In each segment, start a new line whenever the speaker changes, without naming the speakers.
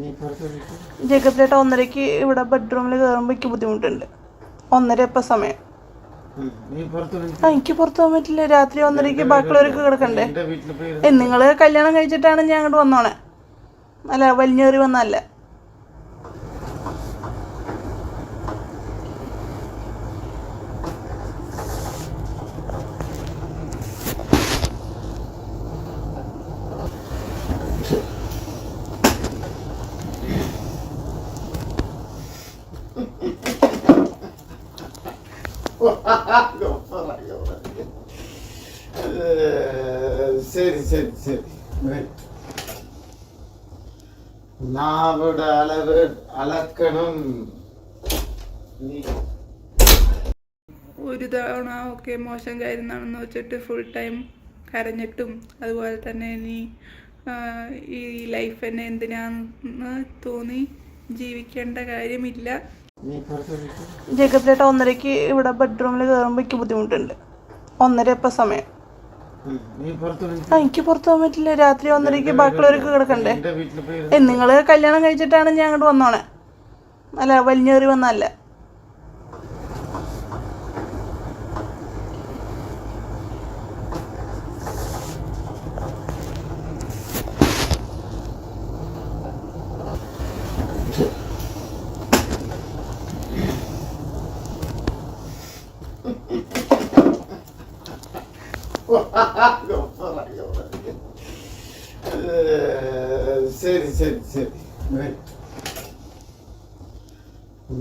നീ പുറത്ത്
ഒന്നരക്ക് ഒന്നരയ്ക്ക് ഇവിടെ ബെഡ്റൂമിൽ കയറുമ്പോൾ എനിക്ക് ബുദ്ധിമുട്ടുണ്ട്. ഒന്നര ഇപ്പം സമയം ആ എനിക്ക് പുറത്തു പോകാൻ പറ്റില്ല. രാത്രി ഒന്നരയ്ക്ക് ബാക്കിയുള്ളവർക്ക് കിടക്കണ്ടേ? നിങ്ങൾ കല്യാണം കഴിച്ചിട്ടാണ് ഞാൻ അങ്ങോട്ട് വന്നോണേ. അല്ല വലിഞ്ഞേറി വന്നല്ല
ശരി ശരി ശരി. നാവിടെ അളവ് അളക്കണം നീ.
ഒരു തവണ ഒക്കെ മോശം കാര്യമാണെന്ന് വെച്ചിട്ട് ഫുൾ ടൈം കരഞ്ഞിട്ടും അതുപോലെ തന്നെ ഇനി ഈ ലൈഫ് തന്നെ എന്തിനാന്ന് തോന്നി ജീവിക്കേണ്ട കാര്യമില്ല.
ജേക്കബിലേട്ട ഒന്നരയ്ക്ക് ഇവിടെ ബെഡ്റൂമിൽ കയറുമ്പോൾ എനിക്ക് ബുദ്ധിമുട്ടുണ്ട്. ഒന്നര ഇപ്പം സമയം
ഉം. നീ പുറത്ത് വിളിക്ക്.
ആ എനിക്ക് പുറത്തു പോകാൻ പറ്റില്ല. രാത്രി ഒന്നരയ്ക്ക് ബാക്കിയുള്ളവർക്ക് കിടക്കണ്ടേ? ഏ നിങ്ങൾ കല്യാണം കഴിച്ചിട്ടാണ് ഞാൻ അങ്ങോട്ട് വന്നോണേ. അല്ല വലിഞ്ഞേറി വന്നല്ല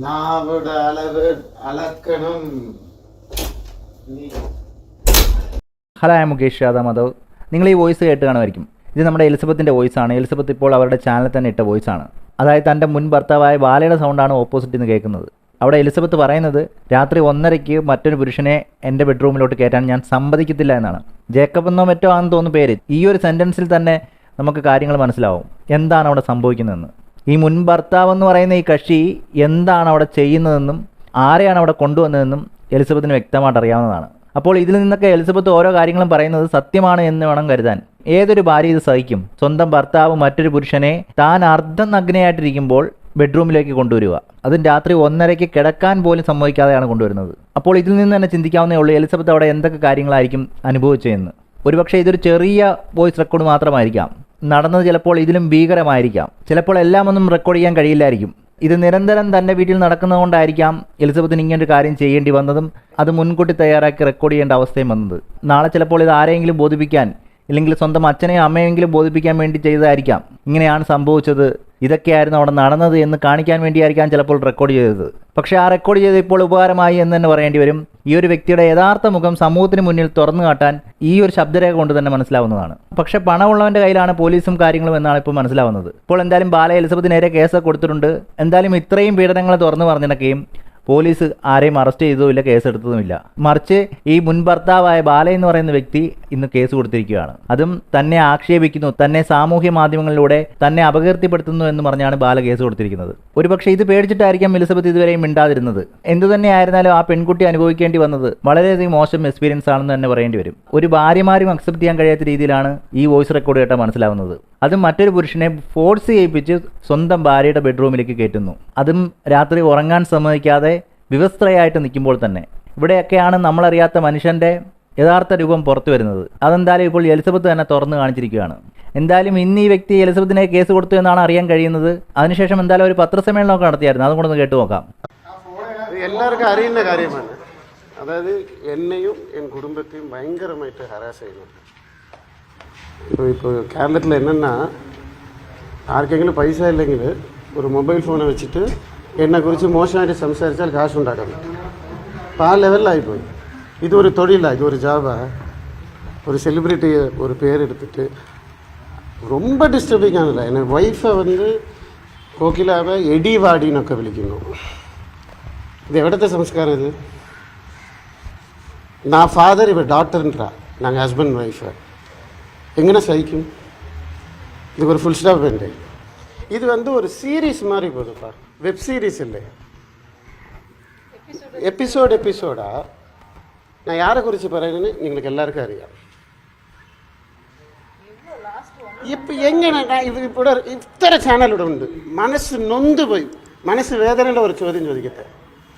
നാവിടെ അളവ് അളക്കണം
ഹലോ ഐ മുകേഷ് യാദവ് മാധവ്. നിങ്ങൾ ഈ വോയിസ് കേട്ട് കാണുമായിരിക്കും. ഇത് നമ്മുടെ എലിസബത്തിന്റെ വോയിസ് ആണ്. എലിസബത്ത് ഇപ്പോൾ അവരുടെ ചാനലിൽ തന്നെ ഇട്ട വോയിസ് ആണ്. അതായത് തന്റെ മുൻ ഭർത്താവായ ബാലയുടെ സൗണ്ടാണ് ഓപ്പോസിറ്റ് നിന്ന് കേൾക്കുന്നത്. അവിടെ എലിസബത്ത് പറയുന്നത് രാത്രി ഒന്നരയ്ക്ക് മറ്റൊരു പുരുഷനെ എന്റെ ബെഡ്റൂമിലോട്ട് കയറ്റാൻ ഞാൻ സമ്മതിക്കത്തില്ല എന്നാണ്. ജേക്കബ് എന്നോ മറ്റോ ആണെന്ന് തോന്നുന്നു പേര് ഈ ഒരു സെന്റൻസിൽ തന്നെ നമുക്ക് കാര്യങ്ങൾ മനസ്സിലാവും. എന്താണ് അവിടെ സംഭവിക്കുന്നതെന്ന്. ഈ മുൻ ഭർത്താവ് എന്ന് പറയുന്ന ഈ കക്ഷി എന്താണ് അവിടെ ചെയ്യുന്നതെന്നും ആരെയാണ് അവിടെ കൊണ്ടുവന്നതെന്നും എലിസബത്തിന് വ്യക്തമായിട്ട് അറിയാവുന്നതാണ്. അപ്പോൾ ഇതിൽ നിന്നൊക്കെ എലിസബത്ത് ഓരോ കാര്യങ്ങളും പറയുന്നത് സത്യമാണ് എന്ന് വേണം കരുതാൻ. ഏതൊരു ഭാര്യ ഇത് സഹിക്കും. സ്വന്തം ഭർത്താവ് മറ്റൊരു പുരുഷനെ താൻ അർദ്ധ നഗ്നയായിട്ടിരിക്കുമ്പോൾ ബെഡ്റൂമിലേക്ക് കൊണ്ടുവരിക. അതും രാത്രി ഒന്നരയ്ക്ക് കിടക്കാൻ പോലും സമ്മതിക്കാതെയാണ് കൊണ്ടുവരുന്നത്. അപ്പോൾ ഇതിൽ നിന്ന് തന്നെ ചിന്തിക്കാവുന്നേ ഉള്ളൂ എലിസബത്ത് അവിടെ എന്തൊക്കെ കാര്യങ്ങളായിരിക്കും അനുഭവിച്ചതെന്ന്. ഒരുപക്ഷെ ഇതൊരു ചെറിയ വോയിസ് റെക്കോർഡ് മാത്രമായിരിക്കാം. നടന്നത് ചിലപ്പോൾ ഇതിലും ഭീകരമായിരിക്കാം. ചിലപ്പോൾ എല്ലാം ഒന്നും റെക്കോർഡ് ചെയ്യാൻ കഴിയില്ലായിരിക്കും. ഇത് നിരന്തരം തന്റെ വീട്ടിൽ നടക്കുന്നതുകൊണ്ടായിരിക്കാം എലിസബത്തിന് ഇങ്ങനൊരു കാര്യം ചെയ്യേണ്ടി വന്നതും അത് മുൻകൂട്ടി തയ്യാറാക്കി റെക്കോർഡ് ചെയ്യേണ്ട അവസ്ഥയും വന്നത്. നാളെ ചിലപ്പോൾ ഇത് ആരെങ്കിലും ബോധിപ്പിക്കാൻ ഇല്ലെങ്കിൽ സ്വന്തം അച്ഛനെയും അമ്മയെങ്കിലും ബോധിപ്പിക്കാൻ വേണ്ടി ചെയ്തതായിരിക്കാം. ഇങ്ങനെയാണ് സംഭവിച്ചത്. ഇതൊക്കെയായിരുന്നു അവിടെ നടന്നത് എന്ന് കാണിക്കാൻ വേണ്ടിയായിരിക്കാം ചിലപ്പോൾ റെക്കോർഡ് ചെയ്തത്. പക്ഷേ ആ റെക്കോർഡ് ചെയ്ത് ഇപ്പോൾ ഉപകാരമായി എന്ന് തന്നെ പറയേണ്ടി വരും. ഈ ഒരു വ്യക്തിയുടെ യഥാർത്ഥ മുഖം സമൂഹത്തിന് മുന്നിൽ തുറന്നു കാട്ടാൻ ഈ ഒരു ശബ്ദരേഖ കൊണ്ട് തന്നെ മനസ്സിലാവുന്നതാണ്. പക്ഷെ പണമുള്ളവന്റെ കയ്യിലാണ് പോലീസും കാര്യങ്ങളും എന്നാണ് ഇപ്പോൾ മനസ്സിലാവുന്നത്. ഇപ്പോൾ എന്തായാലും ബാല എലിസബത്ത് നേരെ കേസ് കൊടുത്തിട്ടുണ്ട്. എന്തായാലും ഇത്രയും പീഡനങ്ങൾ തുറന്നു പറഞ്ഞിടക്കുകയും പോലീസ് ആരെയും അറസ്റ്റ് ചെയ്തതുമില്ല കേസ് എടുത്തതുമില്ല മറിച്ച് ഈ മുൻ ഭർത്താവായ ബാല എന്ന് പറയുന്ന വ്യക്തി ഇന്ന് കേസ് കൊടുത്തിരിക്കുകയാണ്. അതും തന്നെ ആക്ഷേപിക്കുന്നു തന്നെ സാമൂഹ്യ മാധ്യമങ്ങളിലൂടെ തന്നെ അപകീർത്തിപ്പെടുത്തുന്നു എന്ന് പറഞ്ഞാണ് ബാല കേസ് കൊടുത്തിരിക്കുന്നത്. ഒരുപക്ഷെ ഇത് പേടിച്ചിട്ടായിരിക്കാം എലിസബത്ത് ഇതുവരെയും മിണ്ടാതിരുന്നത്. എന്തു തന്നെ ആയിരുന്നാലും ആ പെൺകുട്ടി അനുഭവിക്കേണ്ടി വന്നത് വളരെയധികം മോശം എക്സ്പീരിയൻസ് ആണെന്ന് തന്നെ പറയേണ്ടി വരും. ഒരു ഭാര്യമാരും അക്സെപ്റ്റ് ചെയ്യാൻ കഴിയാത്ത രീതിയിലാണ് ഈ വോയിസ് റെക്കോർഡ് കേട്ടാൽ മനസ്സിലാവുന്നത്. അതും മറ്റൊരു പുരുഷനെ ഫോഴ്സ് ചെയ്യിപ്പിച്ച് സ്വന്തം ഭാര്യയുടെ ബെഡ്റൂമിലേക്ക് കയറ്റുന്നു. അതും രാത്രി ഉറങ്ങാൻ സമ്മതിക്കാതെ വിവസ്ത്രയായിട്ട് നിൽക്കുമ്പോൾ തന്നെ. ഇവിടെയൊക്കെയാണ് നമ്മളറിയാത്ത മനുഷ്യന്റെ യഥാർത്ഥ രൂപം പുറത്തു വരുന്നത്. അതെന്തായാലും ഇപ്പോൾ എലിസബത്ത് തന്നെ തുറന്നു കാണിച്ചിരിക്കുകയാണ്. എന്തായാലും ഇന്ന് ഈ വ്യക്തി എലിസബത്തിനെ കേസ് കൊടുത്തു എന്നാണ് അറിയാൻ കഴിയുന്നത്. അതിനുശേഷം എന്തായാലും ഒരു പത്രസമ്മേളനമൊക്കെ നടത്തിയായിരുന്നു. അതും കൂടെ കേട്ടു നോക്കാം.
എല്ലാവർക്കും അറിയുന്ന കാര്യമാണ്. അതായത് എന്നെയും എൻ കുടുംബത്തെയും ഭയങ്കരമായിട്ട് ഹരാസ് ചെയ്യുന്നുണ്ട് ഇപ്പോൾ ഇപ്പോൾ കേരളത്തിൽ എന്നെന്നാ ആർക്കെങ്കിലും പൈസ ഇല്ലെങ്കിൽ ഒരു മൊബൈൽ ഫോൺ വെച്ചിട്ട് എന്നെക്കുറിച്ച് മോശമായിട്ട് സംസാരിച്ചാൽ കാശുണ്ടാക്കാൻ പറ്റും. അപ്പോൾ ആ ലെവലിലായിപ്പോയി இது ஒரு தொழிலா? இது ஒரு ஜாபாக ஒரு செலிப்ரிட்டியை ஒரு பேர் எடுத்துகிட்டு ரொம்ப டிஸ்டர்பிங்கானதில்லை எனக்கு ஒய்ஃபை வந்து கோகிலாவை எடி வாடினொக்க விழிக்கணும் இது எவ்வளத்த சம்ஸ்காரம் இது? நான் ஃபாதர் இவர் டாக்டர்ன்றா நாங்கள் ஹஸ்பண்ட் ஒய்ஃபை எங்கன்னா சகிக்கும்? இதுக்கு ஒரு ஃபுல் ஸ்டாப் வேண்டு இது வந்து ஒரு சீரீஸ் மாதிரி போதுப்பா. வெப் சீரீஸ் இல்லை எபிசோடு எபிசோடாக ഞാൻ യാരെ കുറിച്ച് പറയുന്നത് നിങ്ങൾക്ക് എല്ലാവർക്കും അറിയാം. ഇപ്പൊ എങ്ങനെ ഇവിടെ ഇത്ര ചാനൽ ഇവിടെ ഉണ്ട്. മനസ്സ് നൊന്തുപോയി. മനസ്സ് വേദനയുടെ ഒരു ചോദ്യം ചോദിക്കട്ടെ.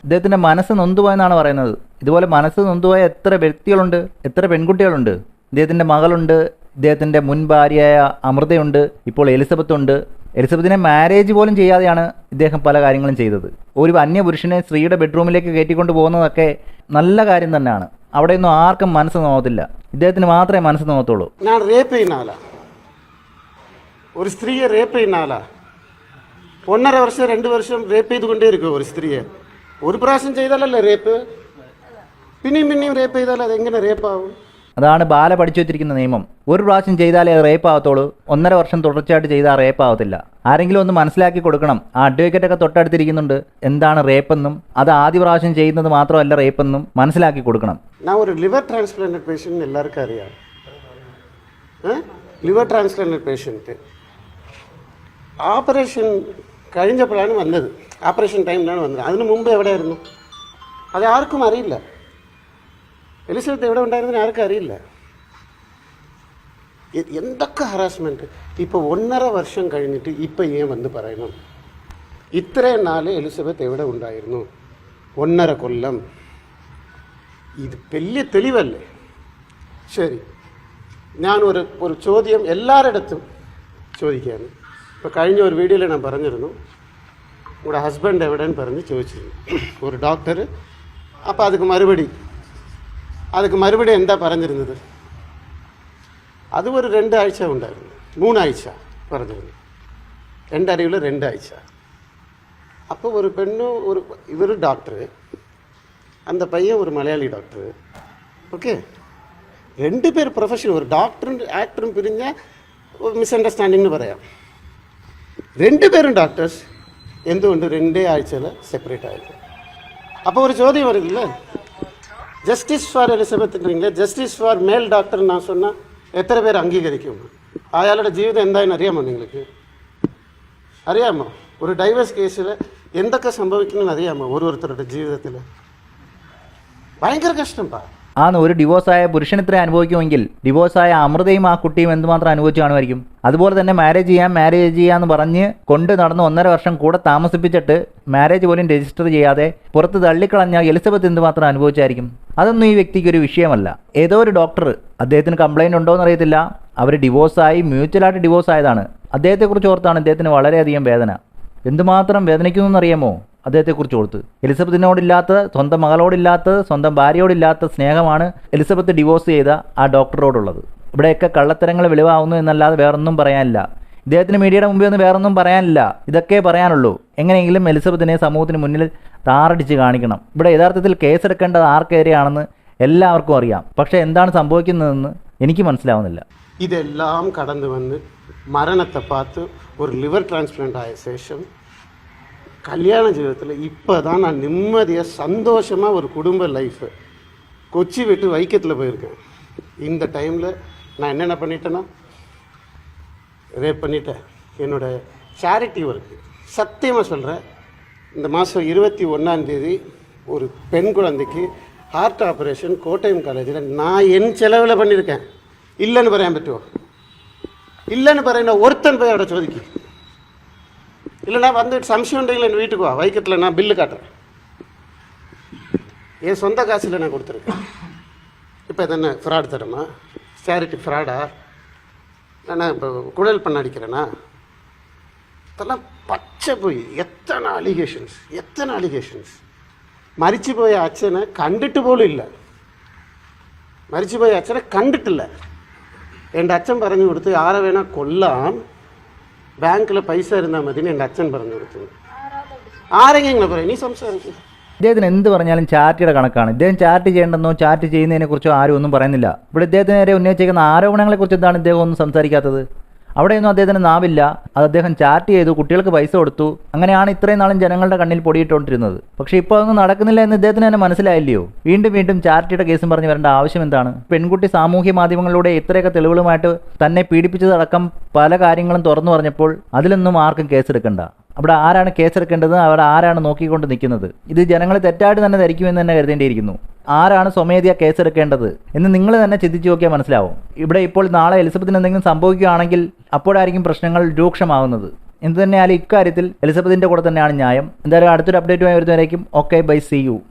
ഇദ്ദേഹത്തിന്റെ മനസ്സ് നൊന്തുപോയെന്നാണ് പറയുന്നത്. ഇതുപോലെ മനസ്സ് നൊന്തുപോയ എത്ര വ്യക്തികളുണ്ട്? എത്ര പെൺകുട്ടികളുണ്ട്? ഇദ്ദേഹത്തിന്റെ മകളുണ്ട്. ഇദ്ദേഹത്തിന്റെ മുൻ ഭാര്യയായ അമൃതയുണ്ട്. ഇപ്പോൾ എലിസബത്ത് ഉണ്ട് എലിസബത്തിനെ മാരേജ് പോലും ചെയ്യാതെയാണ് ഇദ്ദേഹം പല കാര്യങ്ങളും ചെയ്തത്. ഒരു അന്യപുരുഷനെ സ്ത്രീയുടെ ബെഡ്റൂമിലേക്ക് കയറ്റിക്കൊണ്ട് പോകുന്നതൊക്കെ നല്ല കാര്യം തന്നെയാണ്. അവിടെയൊന്നും ആർക്കും മനസ്സ് നോകത്തില്ല ഇദ്ദേഹത്തിന് മാത്രമേ മനസ്സ് നോകത്തുള്ളൂ
ഞാൻ റേപ്പ് ഒരു സ്ത്രീയെ റേപ്പ് ഒന്നര വർഷം രണ്ട് വർഷം റേപ്പ് ചെയ്തുകൊണ്ടേ ഇരിക്കും ഒരു സ്ത്രീയെ. ഒരു പ്രാവശ്യം ചെയ്താലല്ലേ റേപ്പ് പിന്നെയും പിന്നെയും റേപ്പ് ചെയ്താൽ അത് എങ്ങനെ റേപ്പ് ആവും?
അതാണ് ബാല പഠിച്ചു വെച്ചിരിക്കുന്ന നിയമം. ഒരു പ്രാവശ്യം ചെയ്താലേ അത് റേപ്പ് ആവത്തുള്ളൂ. ഒന്നര വർഷം തുടർച്ചയായിട്ട് ചെയ്താൽ റേപ്പ് ആവത്തില്ല. ആരെങ്കിലും ഒന്ന് മനസ്സിലാക്കി കൊടുക്കണം. ആ അഡ്വക്കേറ്റ് ഒക്കെ തൊട്ടടുത്തിരിക്കുന്നുണ്ട്. എന്താണ് റേപ്പെന്നും അത് ആദ്യ പ്രാവശ്യം ചെയ്യുന്നത് മാത്രമല്ല റേപ്പെന്നും മനസ്സിലാക്കി കൊടുക്കണം.
ഞാൻ ഒരു ലിവർ ട്രാൻസ്പ്ലാന്റഡ് പേഷ്യന്റ് എല്ലാവർക്കും അറിയാം. ലിവർ ട്രാൻസ്പ്ലാന്റഡ് പേഷ്യന്റ് ഓപ്പറേഷൻ കഴിഞ്ഞപ്പോഴാണ് വന്നത്. ഓപ്പറേഷൻ ടൈമിലാണ് വന്നത്. അതിന് മുമ്പ് എവിടെയായിരുന്നു? അത് ആർക്കും അറിയില്ല. എലിസബത്ത് എവിടെ ഉണ്ടായിരുന്നു ആർക്കും അറിയില്ല. എന്തൊക്കെ ഹറാസ്മെന്റ് ഇപ്പോൾ ഒന്നര വർഷം കഴിഞ്ഞിട്ട് ഇപ്പം ഇങ്ങനെ വന്ന് പറയണം. ഇത്രയും നാൾ എലിസബത്ത് എവിടെ ഉണ്ടായിരുന്നു? ഒന്നര കൊല്ലം. ഇത് വലിയ തെളിവല്ലേ? ശരി. ഞാൻ ഒരു ഒരു ചോദ്യം എല്ലാവരിടത്തും ചോദിക്കാണ് ഇപ്പോൾ കഴിഞ്ഞ ഒരു വീഡിയോയിൽ ഞാൻ പറഞ്ഞിരുന്നു. നമ്മുടെ ഹസ്ബൻഡ് എവിടെയെന്ന് പറഞ്ഞ് ചോദിച്ചിരുന്നു. ഒരു ഡോക്ടർ അപ്പോൾ അതുക്ക് മറുപടി அதுக்கு മറുപടി എന്താ പറഞ്ഞിരുന്നത് അത് ഒരു രണ്ടാഴ്ച ഉണ്ടായിരുന്നു മൂന്നാഴ്ച പറഞ്ഞിരുന്നു എൻ്റെ അറിവിൽ രണ്ടാഴ്ച അപ്പോൾ ഒരു പെണ്ണു ഒരു ഇവർ ഡോക്ടർ அந்த பையன் ஒரு மலையாளி டாக்டர் ஓகே ரெண்டு பேர் ப்ரொஃபஷனல் ஒரு டாக்டரும் ஆக்டரும் பிரிஞ்ச ஒரு மிஸ் അണ്ടർസ്റ്റാൻഡിംഗ് പറയാം രണ്ടുപേരും ഡോക്ടേഴ്സ് എന്തുകൊണ്ട് രണ്ടേ ആഴ്ചയിൽ സെപ്പറേറ്റ് ആയത് അപ്പോൾ ഒരു ചോദ്യം വരുന്നില്ലേ ജസ്റ്റിസ് ഫോർ എലിസബത്തിൻ്റെ ജസ്റ്റിസ് ഫോർ മേൽ ഡോക്ടർ நான் சொன்னால் എത്ര പേര് അംഗീകരിക്കും അയാളുടെ ജീവിതം എന്തായെന്ന് അറിയാമോ നിങ്ങൾക്ക് അറിയാമോ ഒരു ഡൈവേഴ്സ് കേസിൽ എന്തൊക്കെ സംഭവിക്കണമെന്ന് അറിയാമോ ഓരോരുത്തരുടെ ജീവിതത്തിൽ ഭയങ്കര കഷ്ടം പാ
ആന്ന് ഒരു ഡിവോഴ്സായ പുരുഷൻ ഇത്ര അനുഭവിക്കുമെങ്കിൽ ഡിവോഴ്സായ അമൃതയും ആ കുട്ടിയും എന്തുമാത്രം അനുഭവിച്ചു കാണുമായിരിക്കും? അതുപോലെ തന്നെ മാരേജ് ചെയ്യാം മാരേജ് ചെയ്യാമെന്ന് പറഞ്ഞ് കൊണ്ട് നടന്ന് ഒന്നര വർഷം കൂടെ താമസിപ്പിച്ചിട്ട് മാരേജ് പോലും രജിസ്റ്റർ ചെയ്യാതെ പുറത്ത് തള്ളിക്കളഞ്ഞ എലിസബത്ത് എന്തുമാത്രം അനുഭവിച്ചായിരിക്കും? അതൊന്നും ഈ വ്യക്തിക്ക് ഒരു വിഷയമല്ല. ഏതോ ഒരു ഡോക്ടർ അദ്ദേഹത്തിന് കംപ്ലൈന്റ് ഉണ്ടോ എന്നറിയത്തില്ല. അവർ ഡിവോഴ്സായി മ്യൂച്വലായിട്ട് ഡിവോഴ്സ് ആയതാണ്. അദ്ദേഹത്തെക്കുറിച്ച് ഓർത്താണ് ഇദ്ദേഹത്തിന് വളരെയധികം വേദന. എന്തുമാത്രം വേദനിക്കുന്നു എന്നറിയാമോ അദ്ദേഹത്തെക്കുറിച്ച് ഓർത്ത് എലിസബത്തിനോടില്ലാത്ത സ്വന്തം മകളോടില്ലാത്ത സ്വന്തം ഭാര്യയോടില്ലാത്ത സ്നേഹമാണ് എലിസബത്ത് ഡിവോഴ്സ് ചെയ്ത ആ ഡോക്ടറോടുള്ളത്. ഇവിടെയൊക്കെ കള്ളത്തരങ്ങൾ വെളിവാകുന്നു എന്നല്ലാതെ വേറൊന്നും പറയാനില്ല. ഇദ്ദേഹത്തിന് മീഡിയയുടെ മുമ്പിൽ ഒന്നും വേറൊന്നും പറയാനില്ല. ഇതൊക്കെ പറയാനുള്ളൂ. എങ്ങനെയെങ്കിലും എലിസബത്തിനെ സമൂഹത്തിന് മുന്നിൽ താറടിച്ച് കാണിക്കണം. ഇവിടെ യഥാർത്ഥത്തിൽ കേസെടുക്കേണ്ടത് ആർക്കേരെയാണെന്ന് എല്ലാവർക്കും അറിയാം. പക്ഷേ എന്താണ് സംഭവിക്കുന്നതെന്ന് എനിക്ക് മനസ്സിലാവുന്നില്ല.
ഇതെല്ലാം കടന്നു വന്ന് മരണത്തെ പാത്ത് ഒരു ലിവർ ട്രാൻസ്പ്ലാന്റ് ആയ ശേഷം கல்யாண ஜீவிதத்தில் இப்போ தான் நான் நிம்மதியாக சந்தோஷமாக ஒரு குடும்ப லைஃபு கொச்சி விட்டு வைக்கத்தில் போயிருக்கேன் இந்த டைமில் நான் என்னென்ன பண்ணிட்டேன்னா ரேப் பண்ணிட்டேன் என்னோட சேரிட்டி ஒர்க்கு சத்தியமாக சொல்கிறேன் இந்த மாதம் இருபத்தி ஒன்றாந்தேதி ஒரு பெண் குழந்தைக்கு ஹார்ட் ஆப்ரேஷன் கோட்டயம் காலேஜில் நான் என் செலவில் பண்ணியிருக்கேன் இல்லைன்னு പറയാൻ പറ്റുമോ ഇല്ലെന്ന് പറയുന്ന ഒരുത്തൻ പോയി അവിടെ ചോദിക്കും இல்லைனா வந்துட்டு சம்சிவண்டியில் என் வீட்டுக்கு வா. வைக்கத்தில் நான் பில்லு காட்டுறேன். என் சொந்த காசில் நான் கொடுத்துருக்கேன். இப்போ இதென்ன ஃப்ராட் தரமா? சேரிட்டி ஃப்ராடா நான் இப்போ குழல் பண்ண அடிக்கிறேனா இதெல்லாம் பச்சை போய் எத்தனை அலிகேஷன்ஸ் எத்தனை அலிகேஷன்ஸ் மறிச்சு போய் அச்சனை கண்டுட்டு போலும் இல்லை. മരിച്ചു அச்சனை கண்டுட்டு இல்லை. എൻ്റെ அச்சன் പറഞ്ഞു கொடுத்து யாரை வேணால் കൊല്ലാം ബാങ്കിൽ പൈസ ഇരുന്നാൽ മതി എന്റെ അച്ഛൻ പറഞ്ഞു കൊടുത്തു. ആരെങ്കിലും പറയും നീ സംസാരിക്കും.
ഇദ്ദേഹത്തിന് എന്ത് പറഞ്ഞാലും ചാറ്റിയുടെ കണക്കാണ്. ഇദ്ദേഹം ചാറ്റ് ചെയ്യേണ്ടെന്നോ ചാറ്റ് ചെയ്യുന്നതിനെക്കുറിച്ചോ ആരും ഒന്നും പറയുന്നില്ല. ഇവിടെ ഇദ്ദേഹത്തിന് നേരെ ഉന്നയിച്ചേക്കുന്ന ആരോപണങ്ങളെക്കുറിച്ച് എന്താണ് ഇദ്ദേഹം ഒന്നും സംസാരിക്കാത്തത്? അവിടെയൊന്നും അദ്ദേഹത്തിന് നാവില്ല. അത് അദ്ദേഹം ചാറ്റ് ചെയ്തു കുട്ടികൾക്ക് പൈസ കൊടുത്തു. അങ്ങനെയാണ് ഇത്രയും നാളും ജനങ്ങളുടെ കണ്ണിൽ പൊടിയിട്ടുകൊണ്ടിരുന്നത്. പക്ഷേ ഇപ്പോൾ അതൊന്നും നടക്കുന്നില്ല എന്ന് ഇദ്ദേഹത്തിന് തന്നെ മനസ്സിലായില്ലയോ? വീണ്ടും വീണ്ടും ചാരിറ്റിയുടെ കേസും പറഞ്ഞ് വരേണ്ട ആവശ്യം എന്താണ്? പെൺകുട്ടി സാമൂഹ്യ മാധ്യമങ്ങളിലൂടെ ഇത്രയൊക്കെ തെളിവുകളുമായിട്ട് തന്നെ പീഡിപ്പിച്ചതടക്കം പല കാര്യങ്ങളും തുറന്നു പറഞ്ഞപ്പോൾ അതിലൊന്നും ആർക്കും കേസെടുക്കണ്ട. അവിടെ ആരാണ് കേസെടുക്കേണ്ടത്? അവിടെ ആരാണ് നോക്കിക്കൊണ്ട് നിൽക്കുന്നത്? ഇത് ജനങ്ങളെ തെറ്റായിട്ട് തന്നെ ധരിക്കുമെന്ന് തന്നെ കരുതേണ്ടിയിരിക്കുന്നു. ആരാണ് സ്വമേധയാ കേസെടുക്കേണ്ടത് എന്ന് നിങ്ങൾ തന്നെ ചിന്തിച്ചു നോക്കിയാൽ മനസ്സിലാവും. ഇവിടെ ഇപ്പോൾ നാളെ എലിസബത്തിന് എന്തെങ്കിലും സംഭവിക്കുകയാണെങ്കിൽ അപ്പോഴായിരിക്കും പ്രശ്നങ്ങൾ രൂക്ഷമാവുന്നത്. എന്ത് തന്നെയായാലും ഇക്കാര്യത്തിൽ എലിസബത്തിന്റെ കൂടെ തന്നെയാണ് ന്യായം. എന്തായാലും അടുത്തൊരു അപ്ഡേറ്റുമായി വരുന്നവരേക്കും. Okay bye see you